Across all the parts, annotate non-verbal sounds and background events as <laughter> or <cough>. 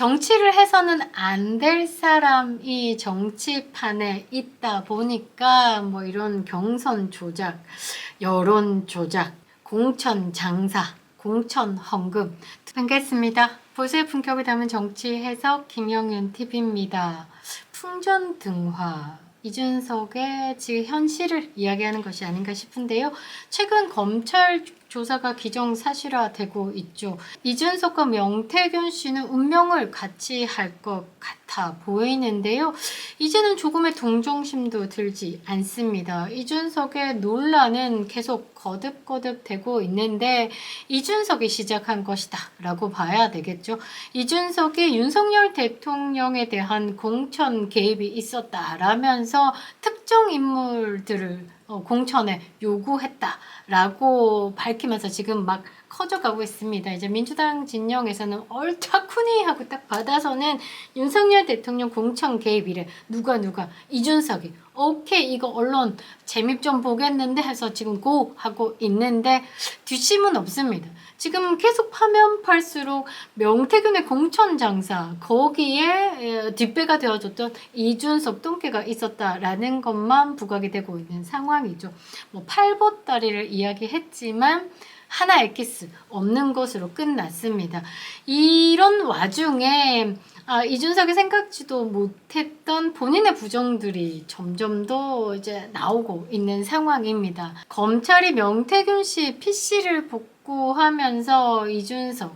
정치를 해서는 안 될 사람이 정치판에 있다 보니까 뭐 이런 경선 조작, 여론 조작, 공천 장사, 공천 헌금 반갑습니다. 보수의 품격을 담은 정치 해석 김영윤 TV입니다. 풍전 등화 이준석의 지금 현실을 이야기하는 것이 아닌가 싶은데요. 최근 검찰 조사가 기정사실화되고 있죠. 이준석과 명태균 씨는 운명을 같이 할 것 같아 보이는데요. 이제는 조금의 동정심도 들지 않습니다. 이준석의 논란은 계속 거듭거듭 되고 있는데 이준석이 시작한 것이다 라고 봐야 되겠죠. 이준석이 윤석열 대통령에 대한 공천 개입이 있었다라면서 특정 인물들을 어, 공천에 요구했다라고 밝히면서 지금 막 커져가고 있습니다. 이제 민주당 진영에서는 얼타쿠니 하고 딱 받아서는 윤석열 대통령 공천 개입 이래. 누가 누가 이준석이 오케이 이거 언론 재밌 좀 보겠는데 해서 지금 고 하고 있는데 뒷심은 없습니다. 지금 계속 파면 팔수록 명태균의 공천 장사 거기에 에, 뒷배가 되어줬던 이준석 똥개가 있었다라는 것만 부각이 되고 있는 상황이죠. 뭐 팔보다리를 이야기했지만 하나 엑기스 없는 것으로 끝났습니다. 이런 와중에 아, 이준석이 생각지도 못했던 본인의 부정들이 점점 더 이제 나오고 있는 상황입니다. 검찰이 명태균 씨 PC를 복구하면서 이준석,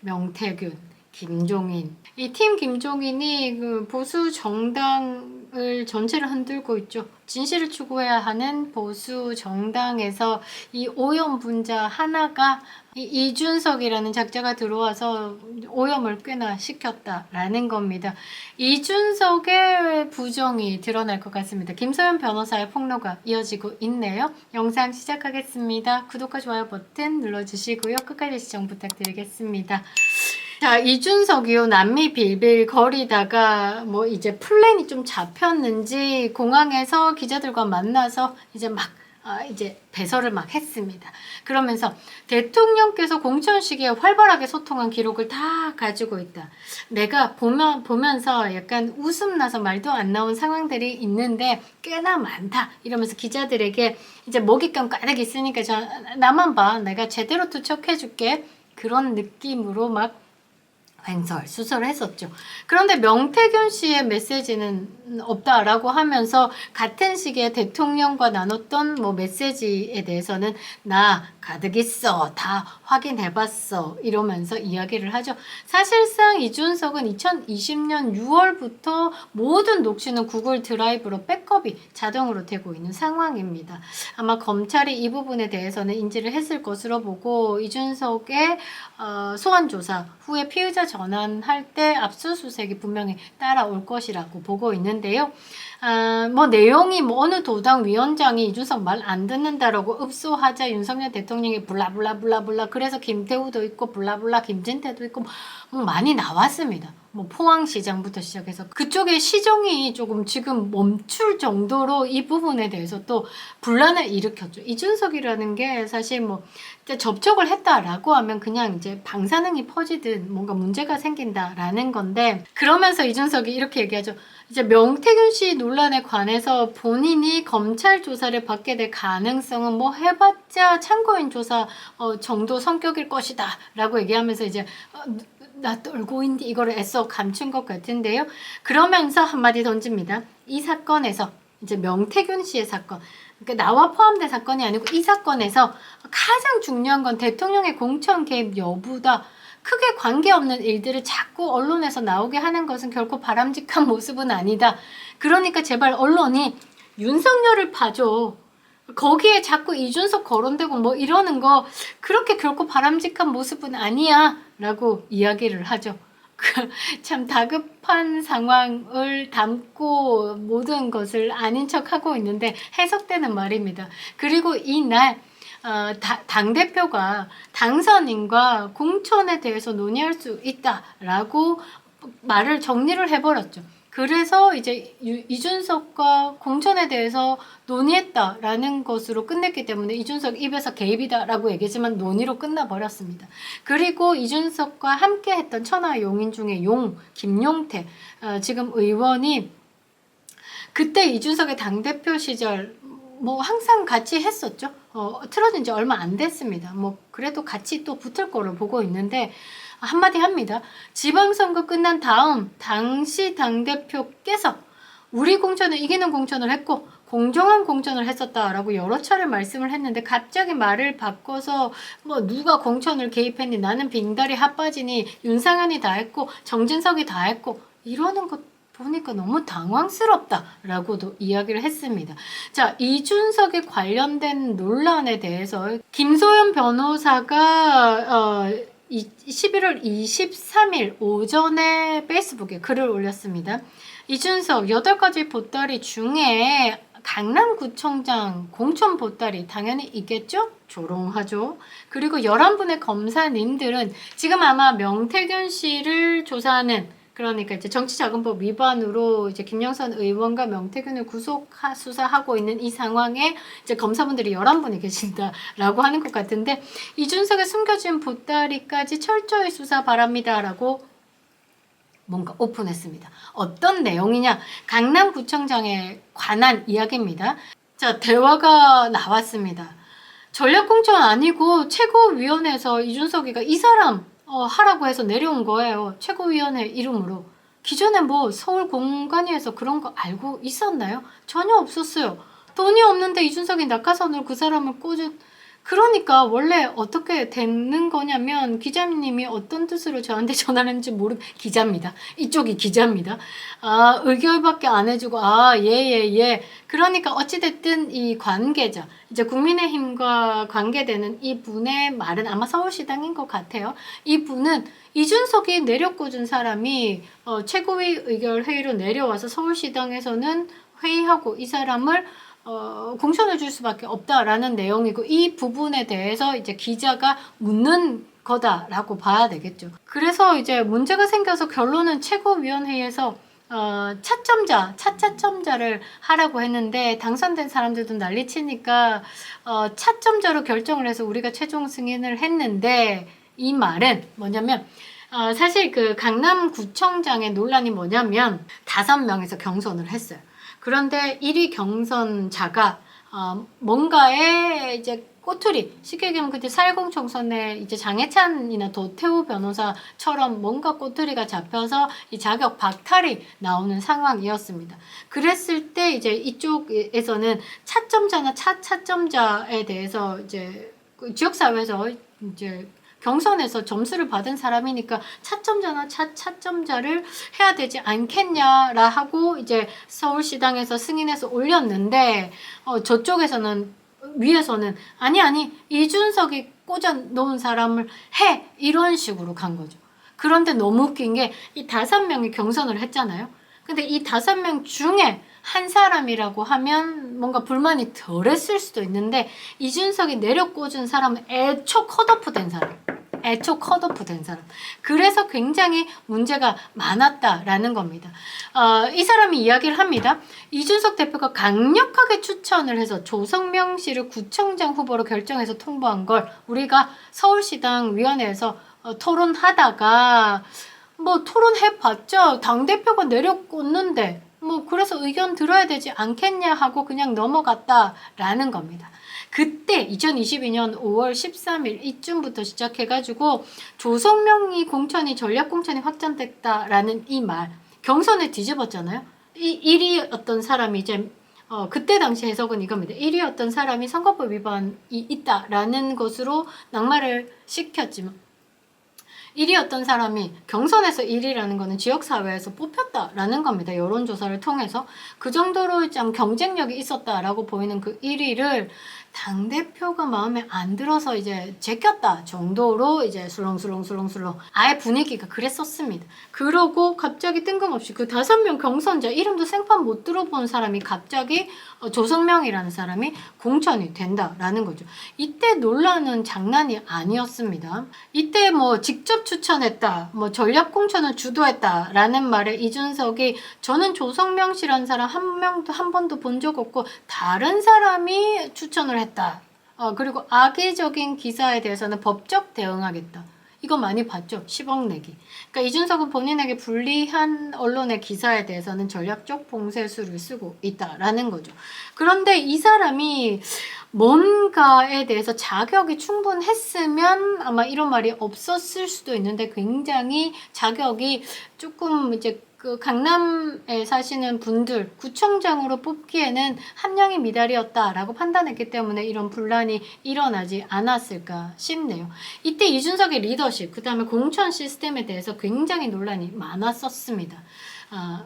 명태균, 김종인 이 팀 김종인이 그 보수 정당을 전체를 흔들고 있죠. 진실을 추구해야 하는 보수 정당에서 이 오염 분자 하나가 이 이준석이라는 작자가 들어와서 오염을 꽤나 시켰다라는 겁니다. 이준석의 부정이 드러날 것 같습니다. 김소연 변호사의 폭로가 이어지고 있네요. 영상 시작하겠습니다. 구독과 좋아요 버튼 눌러주시고요. 끝까지 시청 부탁드리겠습니다. 자, 이준석이요. 남미 빌빌 거리다가 뭐 이제 플랜이 좀 잡혔는지 공항에서 기자들과 만나서 이제 막 아, 이제 배설을 막 했습니다. 그러면서 대통령께서 공천 시기에 활발하게 소통한 기록을 다 가지고 있다. 내가 보면, 보면서 약간 웃음 나서 말도 안 나온 상황들이 있는데 꽤나 많다. 이러면서 기자들에게 이제 먹잇감 가득 있으니까 저, 나만 봐. 내가 제대로 투척해줄게. 그런 느낌으로 막 횡설 수설을 했었죠. 그런데 명태균 씨의 메시지는 없다라고 하면서 같은 시기에 대통령과 나눴던 뭐 메시지에 대해서는 나 가득 있어 다 확인해봤어 이러면서 이야기를 하죠. 사실상 이준석은 2020년 6월부터 모든 녹취는 구글 드라이브로 백업이 자동으로 되고 있는 상황입니다. 아마 검찰이 이 부분에 대해서는 인지를 했을 것으로 보고 이준석의 어, 소환 조사 후에 피의자 전환할 때 압수수색이 분명히 따라올 것이라고 보고 있는데요. 아, 뭐 내용이 뭐 어느 도당 위원장이 이준석 말 안 듣는다라고 읍소하자 윤석열 대통령이 블라블라블라블라 그래서 김태우도 있고 블라블라 김진태도 있고 뭐 많이 나왔습니다. 뭐 포항시장부터 시작해서 그쪽의 시정이 조금 지금 멈출 정도로 이 부분에 대해서 또 분란을 일으켰죠. 이준석이라는 게 사실 뭐 이제 접촉을 했다라고 하면 그냥 이제 방사능이 퍼지든 뭔가 문제가 생긴다라는 건데 그러면서 이준석이 이렇게 얘기하죠. 이제 명태균 씨 논란에 관해서 본인이 검찰 조사를 받게 될 가능성은 뭐 해봤자 참고인 조사 어, 정도 성격일 것이다라고 얘기하면서 이제 어, 나 떨고 있는데 이거를 애써 감춘 것 같은데요. 그러면서 한마디 던집니다. 이 사건에서 이제 명태균 씨의 사건, 그러니까 나와 포함된 사건이 아니고 이 사건에서 가장 중요한 건 대통령의 공천 개입 여부다. 크게 관계없는 일들을 자꾸 언론에서 나오게 하는 것은 결코 바람직한 <laughs> 모습은 아니다. 그러니까 제발 언론이 윤석열을 봐줘. 거기에 자꾸 이준석 거론되고 뭐 이러는 거 그렇게 결코 바람직한 모습은 아니야 라고 이야기를 하죠. 그 <laughs> 참 다급한 상황을 담고 모든 것을 아닌 척 하고 있는데 해석되는 말입니다. 그리고 이날 어, 당대표가 당선인과 공천에 대해서 논의할 수 있다라고 말을 정리를 해버렸죠. 그래서 이제 유- 이준석과 공천에 대해서 논의했다라는 것으로 끝냈기 때문에 이준석 입에서 개입이다라고 얘기했지만 논의로 끝나버렸습니다. 그리고 이준석과 함께 했던 천하 용인 중에 용, 김용태, 어, 지금 의원이 그때 이준석의 당대표 시절 뭐 항상 같이 했었죠. 어, 틀어진 지 얼마 안 됐습니다. 뭐 그래도 같이 또 붙을 거로 보고 있는데 한마디 합니다. 지방선거 끝난 다음 당시 당대표께서 우리 공천을 이기는 공천을 했고 공정한 공천을 했었다라고 여러 차례 말씀을 했는데 갑자기 말을 바꿔서 뭐 누가 공천을 개입했니 나는 빙다리 핫바지니 윤상현이 다 했고 정진석이 다 했고 이러는 것 보니까 너무 당황스럽다라고도 이야기를 했습니다. 자, 이준석에 관련된 논란에 대해서 김소연 변호사가 어, 이- 11월 23일 오전에 페이스북에 글을 올렸습니다. 이준석 8가지 보따리 중에 강남구청장 공천 보따리 당연히 있겠죠? 조롱하죠. 그리고 11분의 검사님들은 지금 아마 명태균 씨를 조사하는 그러니까 이제 정치자금법 위반으로 이제 김영선 의원과 명태균을 구속 수사하고 있는 이 상황에 이제 검사분들이 11분이 계신다라고 하는 것 같은데 이준석의 숨겨진 보따리까지 철저히 수사 바랍니다라고 뭔가 오픈했습니다. 어떤 내용이냐? 강남구청장에 관한 이야기입니다. 자, 대화가 나왔습니다. 전략공천 아니고 최고위원회에서 이준석이가 이 사람 어, 하라고 해서 내려온 거예요. 최고위원회 이름으로. 기존에 뭐 서울 공관위에서 그런 거 알고 있었나요? 전혀 없었어요. 돈이 없는데 이준석이 낙하산으로 그 사람을 꽂은 그러니까 원래 어떻게 되는 거냐면 기자님이 어떤 뜻으로 저한테 <laughs> 전화를 했는지 모르 기자입니다. 이쪽이 기자입니다. 아 의결밖에 안 해주고 아예예 예. 그러니까 어찌됐든 이 관계자 이제 국민의힘과 관계되는 이 분의 말은 아마 서울시당인 것 같아요. 이 분은 이준석이 내려꽂은 사람이 어, 최고위 의결 회의로 내려와서 서울시당에서는 회의하고 이 사람을 어, 공천을 줄 수밖에 없다라는 내용이고 이 부분에 대해서 이제 기자가 묻는 거다라고 봐야 되겠죠. 그래서 이제 문제가 생겨서 결론은 최고위원회에서 어, 차점자, 차차점자를 하라고 했는데 당선된 사람들도 난리치니까 어, 차점자로 결정을 해서 우리가 최종 승인을 했는데 이 말은 뭐냐면 어, 사실 그 강남구청장의 논란이 뭐냐면 다섯 명에서 경선을 했어요. 그런데 1위 경선자가 어, 뭔가에 이제 꼬투리 쉽게 얘기하면 그때 살공 총선에 이제 장해찬이나 도태우 변호사처럼 뭔가 꼬투리가 잡혀서 이 자격 박탈이 나오는 상황이었습니다. 그랬을 때 이제 이쪽에서는 차점자나 차 차점자에 대해서 이제 그 지역사회에서 이제 경선에서 점수를 받은 사람이니까 차점자나 차 차점자를 해야 되지 않겠냐라 하고 이제 서울시당에서 승인해서 올렸는데 어, 저쪽에서는 위에서는 아니 아니 이준석이 꽂아 놓은 사람을 해 이런 식으로 간 거죠. 그런데 너무 웃긴 게 이 다섯 명이 경선을 했잖아요. 근데 이 다섯 명 중에 한 사람이라고 하면 뭔가 불만이 덜했을 수도 있는데 이준석이 내려 꽂은 사람은 애초 컷오프 된 사람. 애초 컷오프 된 사람. 그래서 굉장히 문제가 많았다라는 겁니다. 어, 이 사람이 이야기를 합니다. 이준석 대표가 강력하게 추천을 해서 조성명 씨를 구청장 후보로 결정해서 통보한 걸 우리가 서울시당 위원회에서 어, 토론하다가 뭐 토론해봤자 당대표가 내려꽂는데 뭐 그래서 의견 들어야 되지 않겠냐 하고 그냥 넘어갔다라는 겁니다. 그때 2022년 5월 13일 이쯤부터 시작해가지고 조성명이 공천이 전략 공천이 확정됐다라는 이 말 경선에 뒤집었잖아요. 이 1위 어떤 사람이 이제 어, 그때 당시 해석은 이겁니다. 1위 어떤 사람이 선거법 위반이 있다라는 것으로 낙마를 시켰지만 1위 어떤 사람이 경선에서 1위라는 거는 지역사회에서 뽑혔다라는 겁니다. 여론조사를 통해서. 그 정도로 좀 경쟁력이 있었다라고 보이는 그 1위를 당 대표가 마음에 안 들어서 이제 제꼈다 정도로 이제 술렁술렁술렁술렁 아예 분위기가 그랬었습니다. 그러고 갑자기 뜬금없이 그 다섯 명 경선자 이름도 생판 못 들어본 사람이 갑자기 어, 조성명이라는 사람이 공천이 된다라는 거죠. 이때 논란은 장난이 아니었습니다. 이때 뭐 직접 추천했다, 뭐 전략 공천을 주도했다라는 말에 이준석이 저는 조성명 씨라는 사람 한 명도 한 번도 본 적 없고 다른 사람이 추천을 했다. 어, 그리고 악의적인 기사에 대해서는 법적 대응하겠다. 이거 많이 봤죠? 10억 내기. 그러니까 이준석은 본인에게 불리한 언론의 기사에 대해서는 전략적 봉쇄수를 쓰고 있다라는 거죠. 그런데 이 사람이 뭔가에 대해서 자격이 충분했으면 아마 이런 말이 없었을 수도 있는데 굉장히 자격이 조금 이제 그 강남에 사시는 분들 구청장으로 뽑기에는 함량이 미달이었다라고 판단했기 때문에 이런 분란이 일어나지 않았을까 싶네요. 이때 이준석의 리더십, 그 다음에 공천 시스템에 대해서 굉장히 논란이 많았었습니다. 아,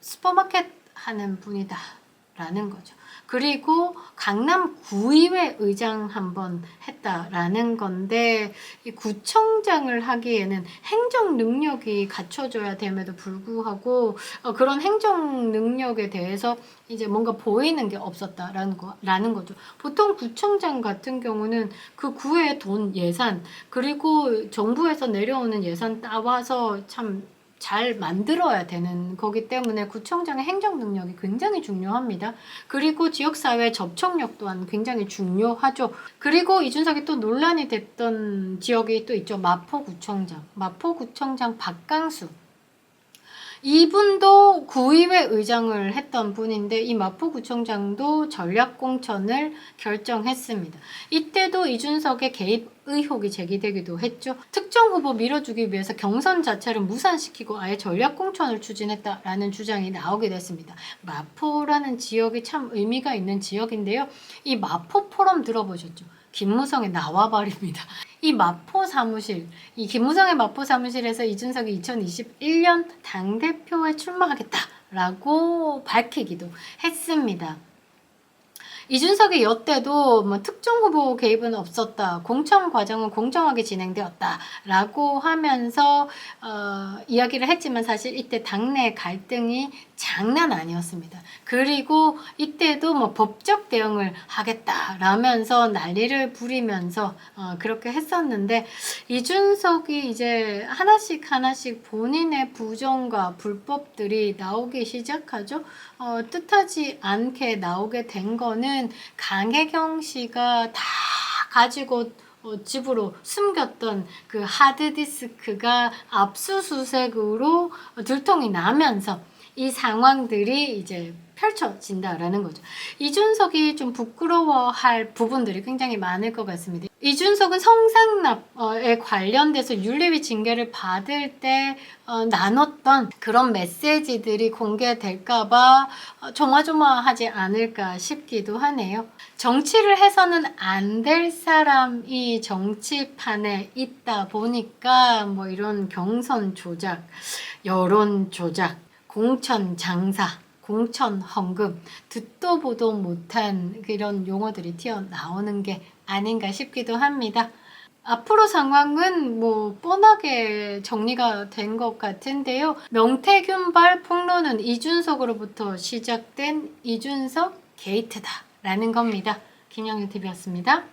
슈퍼마켓 하는 분이다라는 거죠. 그리고 강남 구의회 의장 한번 했다라는 건데 이 구청장을 하기에는 행정 능력이 갖춰져야 됨에도 불구하고 어, 그런 행정 능력에 대해서 이제 뭔가 보이는 게 없었다라는 거 라는 거죠. 보통 구청장 같은 경우는 그 구의 돈 예산 그리고 정부에서 내려오는 예산 따와서 참 잘 만들어야 되는 거기 때문에 구청장의 행정 능력이 굉장히 중요합니다. 그리고 지역사회 접촉력 또한 굉장히 중요하죠. 그리고 이준석이 또 논란이 됐던 지역이 또 있죠. 마포구청장. 마포구청장 박강수. 이분도 구의회 의장을 했던 분인데 이 마포구청장도 전략공천을 결정했습니다. 이때도 이준석의 개입 의혹이 제기되기도 했죠. 특정 후보 밀어주기 위해서 경선 자체를 무산시키고 아예 전략공천을 추진했다라는 주장이 나오게 됐습니다. 마포라는 지역이 참 의미가 있는 지역인데요. 이 마포 포럼 들어보셨죠? 김무성의 나와버립니다. 이 마포 사무실, 이 김무성의 마포 사무실에서 이준석이 2021년 당대표에 출마하겠다라고 밝히기도 했습니다. 이준석의 여태도 뭐 특정 후보 개입은 없었다. 공천 과정은 공정하게 진행되었다 라고 하면서 어, 이야기를 했지만 사실 이때 당내 갈등이 장난 아니었습니다. 그리고 이때도 뭐 법적 대응을 하겠다라면서 난리를 부리면서 어, 그렇게 했었는데 이준석이 이제 하나씩 하나씩 본인의 부정과 불법들이 나오기 시작하죠. 어, 뜻하지 않게 나오게 된 거는 강혜경 씨가 다 가지고 어, 집으로 숨겼던 그 하드디스크가 압수수색으로 들통이 나면서 이 상황들이 이제 펼쳐진다라는 거죠. 이준석이 좀 부끄러워할 부분들이 굉장히 많을 것 같습니다. 이준석은 성상납에 관련돼서 윤리위 징계를 받을 때 어, 나눴던 그런 메시지들이 공개될까봐 어, 조마조마하지 않을까 싶기도 하네요. 정치를 해서는 안 될 사람이 정치판에 있다 보니까 뭐 이런 경선 조작, 여론 조작, 공천 장사, 공천 헌금, 듣도 보도 못한 그런 용어들이 튀어나오는 게 아닌가 싶기도 합니다. 앞으로 상황은 뭐 뻔하게 정리가 된 것 같은데요. 명태균발 폭로는 이준석으로부터 시작된 이준석 게이트다라는 겁니다. 김영윤 TV였습니다.